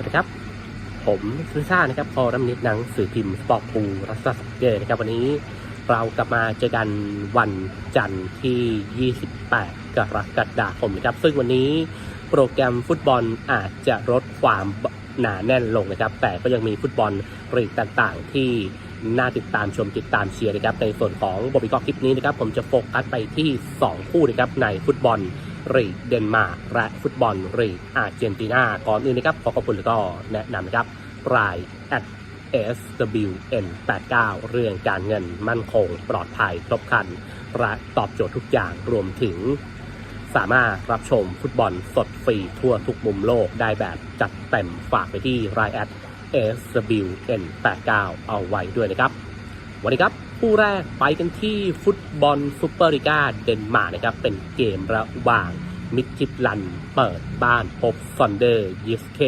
วัสดีครับ ผมซูซ่านะครับพอรัมนิดหนังสื่อพิมพ์สปอร์ตปูรัสสเกอร์นะครับ วันนี้เรากลับมาเจอกันวันจันทร์ที่ 28 กรกฎาคมนะครับ ซึ่งวันนี้โปรแกรมฟุตบอลอาจจะลดความหนาแน่นลงนะครับ แต่ก็ยังมีฟุตบอลรีกต่างๆ ที่น่าติดตามชมติดตามเชียร์นะครับ ในส่วนของบอบิกอคลิปนี้นะครับ ผมจะโฟกัสไปที่ 2 คู่นะครับในฟุตบอล รีกเดนมาร์กและฟุตบอลรีกอาร์เจนตินาก่อนอื่นนะครับขอขอบคุณแล้วก็แนะนำนะครับราย at SWN 89 เรื่องการเงินมั่นคงปลอดภัยครบครันและตอบโจทย์ทุกอย่างรวมถึง สามารถรับชมฟุตบอลสดฟรีทั่วทุกมุมโลกได้แบบจัดเต็มฝากไปที่ราย at SWN 89 เอาไว้ด้วยนะครับ วันนี้ครับคู่แรกไปกันที่ฟุตบอลซูเปอร์ลีกาเดนมาร์กนะครับ เป็นเกมระหว่างมิดจิปลันเปิดบ้านพบซอนเดอร์ยิสเค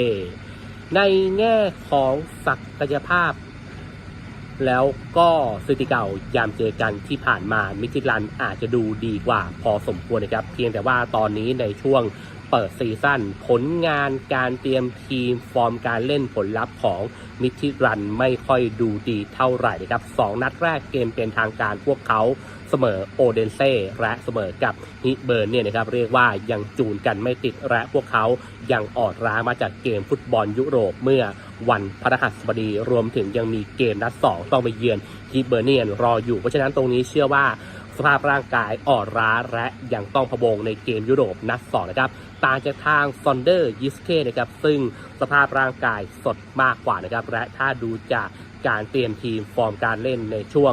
ในแง่ของศักยภาพ แล้วก็สถิติเก่ายามเจอกันที่ผ่านมามิดจิลันอาจจะดูดีกว่าพอสมควรนะครับ เพียงแต่ว่าตอนนี้ในช่วง เปิดซีซั่นผลงานการเตรียมทีมฟอร์มการเล่นผลลัพธ์ของมิทิรันไม่ค่อยดูดีเท่าไหร่นะครับสองนัดแรกเกมเป็นทางการพวกเขาเสมอโอเดนเซ่และเสมอกับฮิเบิร์นเนี่ยนะครับเรียกว่ายังจูนกันไม่ติดและพวกเขายังออนร้ามาจากเกมฟุตบอลยุโรปเมื่อวันพฤหัสบดีรวมถึงยังมีเกมนัดสองต้องไปเยือนฮิเบอร์เนียนรออยู่เพราะฉะนั้นตรงนี้เชื่อว่า สภาพร่างกายอ่อนร้าและยังต้องพะวงในเกมยุโรปนัดสองนะครับต่างจากทางซอนเดอร์ยิสเคนะครับซึ่งสภาพร่างกายสดมากกว่านะครับและถ้าดูจากการเตรียมทีมฟอร์มการเล่นในช่วง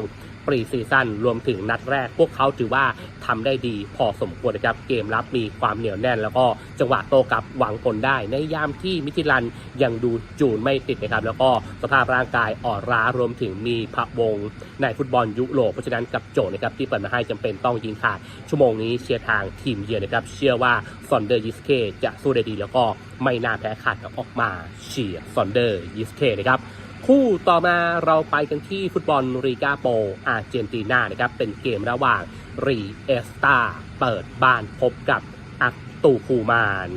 รีซีซั่นรวมถึงนัดแรก พวกเขาถือว่าทำได้ดีพอสมควรนะครับเกมรับมีความเหนียวแน่น แล้วก็จังหวะโตกลับหวังผลได้ ในยามที่มิทิลันยังดูจูนไม่ติดนะครับแล้วก็สภาพร่างกายอ่อนล้ารวมถึงมีพะวงในฟุตบอลยุโรปเพราะฉะนั้นกับโจนะครับที่เปิดมาให้จำเป็นต้องยิงขาด ชั่วโมงนี้เชียร์ทางทีมเยือนนะครับเชื่อว่าซอนเดอร์ยิสเคจะสู้ได้ดีแล้วก็ไม่น่าแพ้ขาดออกมาเชียร์ซอนเดอร์ยิสเคนะครับ คู่ต่อมาเราไปกันที่ฟุตบอลรีกาโป อาร์เจนตินานะครับ เป็นเกมระหว่างรีเอสตาเปิดบ้านพบกับอักตูคูมาน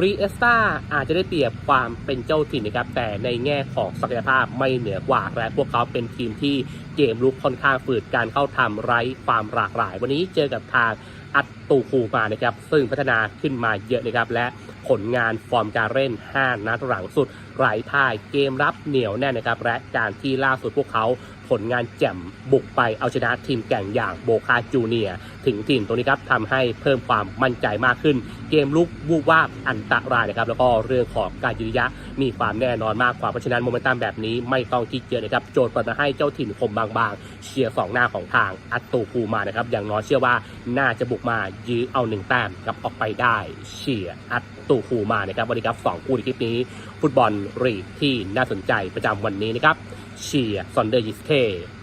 รีเอสตาอาจจะได้เปรียบความเป็นเจ้าถิ่นนะครับ แต่ในแง่ของศักยภาพไม่เหนือกว่า และพวกเขาเป็นทีมที่เกมลุกค่อนข้างฝืดการเข้าทำไร้ความหลากหลาย วันนี้เจอกับทางอัตตูคูมานะครับ ซึ่งพัฒนาขึ้นมาเยอะนะครับ และ ผลงานฟอร์มการเล่น 5 นัดหลังสุดไร้พ่ายเกมรับเหนียวแน่นนะครับ และการที่ล่าสุดพวกเขาผลงานแจ่มบุกไปเอาชนะทีมแก่งอย่างโบคาจูเนียถึงทีมตรงนี้ครับทำให้เพิ่มความมั่นใจมากขึ้น เกมลุกวูบวาบอันตรายนะครับ แล้วก็เรื่องของการยืนยะมีความแน่นอนมากกว่าเพราะฉะนั้นโมเมนตัมแบบนี้ไม่ต้องคิดเยอะนะครับ โจทย์เปิดมาให้เจ้าถิ่นคมบางๆ เชียร์สองหน้าของทางอัตตูภูมานะครับอย่างน้อยเชื่อว่าน่าจะบุกมายื้อเอาหนึ่งแต้มกับออกไปได้ เชียร์อัตตูคูมานะครับวันนี้ครับสองคู่ในคลิปนี้ ฟุตบอลรีกที่น่าสนใจประจำวันนี้นะครับเชียร์ซอนเดอร์ยิสเท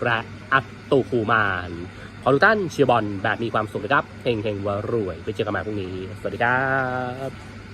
และอัตตูคูมานขอทุกท่านเชียร์บอลแบบมีความสุขนะครับเฮงเฮงวรวยไปเจอกันใหม่พรุ่งนี้ สวัสดีครับ